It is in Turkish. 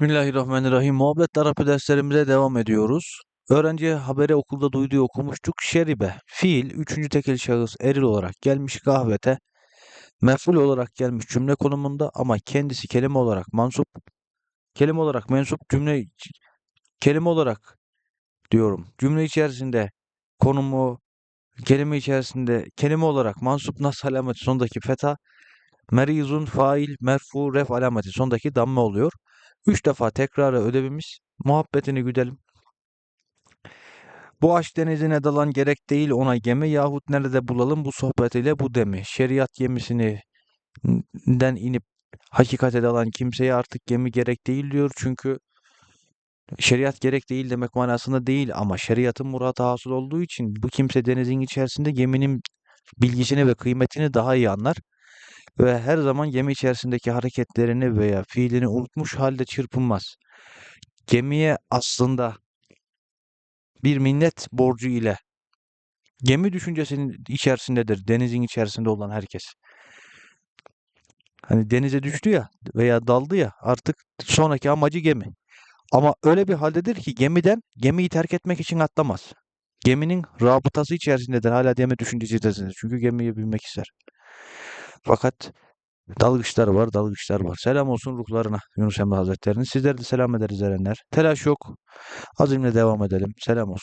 Bismillahirrahmanirrahim. Muhabbet Arapı derslerimize devam ediyoruz. Öğrenci haberi okulda duyduğu okumuştuk. Şeribe, fiil, üçüncü tekil şahıs eril olarak gelmiş kahvete, mef'ul olarak gelmiş cümle konumunda ama kendisi kelime olarak mansup, kelime olarak mensup cümle, kelime olarak diyorum. Cümle içerisinde konumu, kelime içerisinde kelime olarak mansup nas alameti sondaki feta, merizun fail, merfu, ref alameti sondaki damme oluyor. Üç defa tekrarı ödevimiz. Muhabbetini güdelim. Bu aşk denizine dalan gerek değil ona gemi yahut nerede bulalım bu sohbet ile bu demi. Şeriat gemisini den inip hakikate dalan kimseye artık gemi gerek değil diyor. Çünkü şeriat gerek değil demek manasında değil ama şeriatın muradı hasıl olduğu için bu kimse denizin içerisinde geminin bilgisini ve kıymetini daha iyi anlar ve her zaman gemi içerisindeki hareketlerini veya fiilini unutmuş halde çırpınmaz. Gemiye aslında bir minnet borcu ile gemi düşüncesinin içerisindedir. Denizin içerisinde olan herkes. Hani denize düştü ya veya daldı ya artık sonraki amacı gemi. Ama öyle bir haldedir ki gemiden gemiyi terk etmek için atlamaz. Geminin rabıtası içerisindedir. Hala gemi düşüncesindedir. Çünkü gemiyi binmek ister. Fakat dalgıçlar var, dalgıçlar var. Selam olsun ruhlarına Yunus Emre Hazretleri'nin. Sizlere de selam ederiz erenler. Telaş yok. Azimle devam edelim. Selam olsun.